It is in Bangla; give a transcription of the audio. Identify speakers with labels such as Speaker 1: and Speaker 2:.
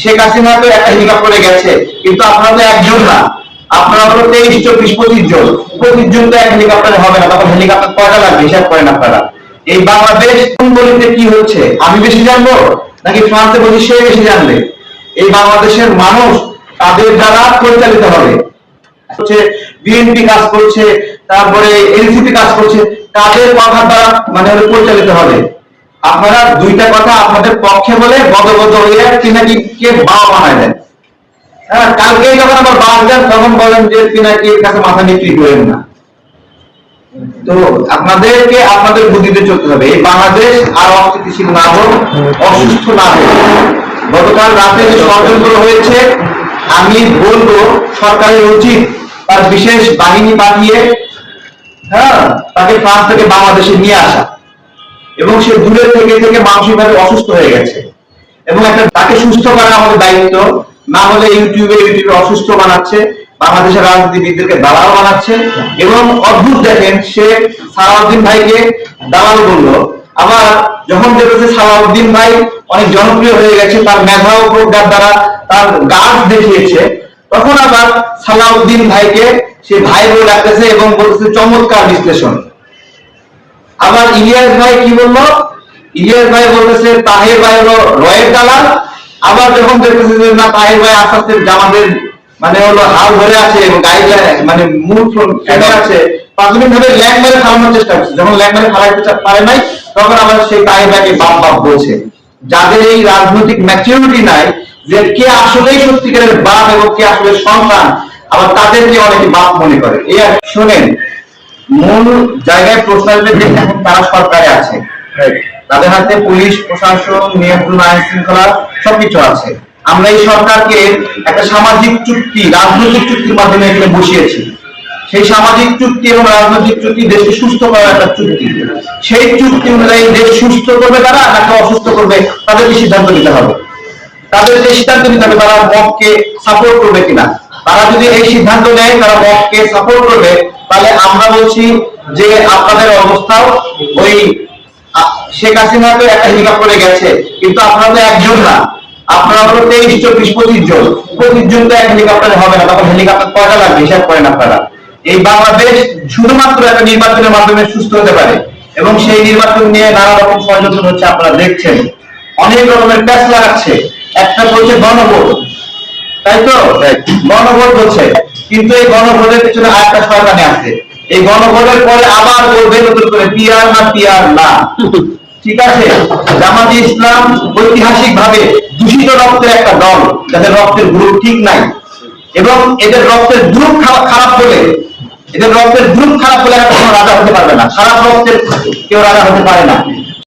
Speaker 1: শেখ হাসিনা তো একটা হেলিকপ্টারে গেছে, কিন্তু আপনারা তো একজন না। আপনারা হলো তেইশ, চব্বিশ, পঁচিশ জন। পঁচিশ জন তো এক হেলিকপ্টারে হবে না, তখন হেলিকপ্টার কয়টা লাগবে হিসাব করেন আপনারা। এই বাংলাদেশ কোন গলিতে কি হচ্ছে? আমি বেশি জানব? নাকি ফ্রান্সে বসে সে বেশি জানবে? এই বাংলাদেশের মানুষ তাদের দ্বারা পরিচালিত হবে। হচ্ছে বিএনপি কাজ করছে, তারপরে এনসিপি কাজ করছে, তাদের কথা দ্বারা মানে পরিচালিত হবে। আপনারা দুইটা কথা আপনাদের পক্ষে বলে বদবদ হয়ে চিনাকি কে বাবা বানায় দেন। হ্যাঁ কালকে যখন আবার বাদ দেন তখন বলেন যে পিনাকির কাছে মাথা নিচুই করেন না। তো আপনাদেরকে আপনাদের বুদ্ধিতে চলতে হবে। এই বাংলাদেশ আর অস্থিতিশীল না হোক, অসুস্থ না হোক। গতকাল রাতে যে ষড়যন্ত্র হয়েছে, আমি বলব সরকারের উচিত তার বিশেষ বাহিনী পাঠিয়ে হ্যাঁ তাকে ফ্রান্স থেকে বাংলাদেশে নিয়ে আসা। এবং সে দূরে থেকে থেকে মানসিকভাবে অসুস্থ হয়ে গেছে। এবং একটা তাকে সুস্থ করা আমাদের দায়িত্ব। না হলে ইউটিউবে ইউটিউবে অসুস্থ বানাচ্ছে, বাংলাদেশের রাজনীতিবিদদেরকে দালাল বানাচ্ছে। এবং অদ্ভুত দেখেন, সে সালাউদ্দিন ভাইকে দালাল বলল আবার যখন দেখেছে সালাউদ্দিন ভাই অনেক জনপ্রিয় হয়ে গেছে, তার মেধা ও প্রজ্ঞার দ্বারা তার গাছ দেখিয়েছে, তখন আবার সালাউদ্দিন ভাইকে সে ভাই বলে ডাকতেছে এবং বলতেছে, চমৎকার বিশ্লেষণ। আবার ইলিয়াস ভাই কি বলল? ইলিয়াস ভাই বলতেছে, তাহের ভাই হলো রয়ের দালাল। আবার যখন দেখতেছে যে, না, তাহের ভাই আস্তে আস্তে মানে হলো হাল ধরে আছে গাইডলাইন মানে মূল আছে। প্রাথমিক ভাবে ফালানোর চেষ্টা করছে। যখন ফালাইতে পারে নাই, তখন আবার সেই তাহের ভাইকে বাপ বাপ বলছে। যাদের এই রাজনৈতিক ম্যাচিউরিটি নাই, যে কে আসলেই সত্যিকারের বাপ এবং কে আসলে সন্তান, আবার তাদেরকে অনেকে বাপ মনে করে। এই আর শোনেন মূল জায়গায় প্রশ্ন আসবে যে এখন তারা সরকারে আছে। তাদের হাতে পুলিশ প্রশাসন নিয়ন্ত্রণ আইন শৃঙ্খলা সবকিছু আছে। আমরা এই সরকারকে একটা সামাজিক চুক্তি রাজনৈতিক চুক্তির মাধ্যমে এখানে বসিয়েছি। সেই সামাজিক চুক্তি এবং রাজনৈতিক চুক্তি দেশকে সুস্থ করার একটা চুক্তি। সেই চুক্তি অনুযায়ী দেশ সুস্থ করবে তারা নাকি অসুস্থ করবে তাদেরকে সিদ্ধান্ত নিতে হবে। তাদের যে সিদ্ধান্ত নিতে হবে তারা মতকে সাপোর্ট করবে কিনা। তারা যদি এই সিদ্ধান্ত নেয়, তারা মতকে সাপোর্ট করবে, তাহলে আমরা বলছি যে আপনাদের অবস্থাও ওই শেখ হাসিনা তো একটা হেলিকপ্টারে গেছে, কিন্তু আপনারা তো একজন না। আপনারা চব্বিশ, পঁচিশ জন। তো হবে না, তখন হেলিকপ্টার কয়টা হিসাব আপনারা। এই বাংলাদেশ শুধুমাত্র একটা নির্বাচনের মাধ্যমে সুস্থ হতে পারে, এবং সেই নির্বাচন নিয়ে হচ্ছে আপনারা দেখছেন। অনেক রকমের প্যাচ লাগাচ্ছে। একটা বলছে গণভোট। তাই তো? গণভোট হচ্ছে। কিন্তু এই গণভোটের পিছনে আরেকটা শয়তানি আছে। এই গণভোটের পরে আবার বলবে নতুন করে পিয়ার না পিয়ার না। ঠিক আছে? জামাতি ইসলাম ঐতিহাসিক ভাবে দূষিত রক্তের একটা দল যাদের রক্তের গ্রুপ ঠিক নাই। এবং এদের রক্তের গ্রুপ খারাপ হলে এদের রক্তের গ্রুপ খারাপ হলে কোনো রাজা হতে পারবে না। খারাপ রক্তের কেউ রাজা হতে পারে না।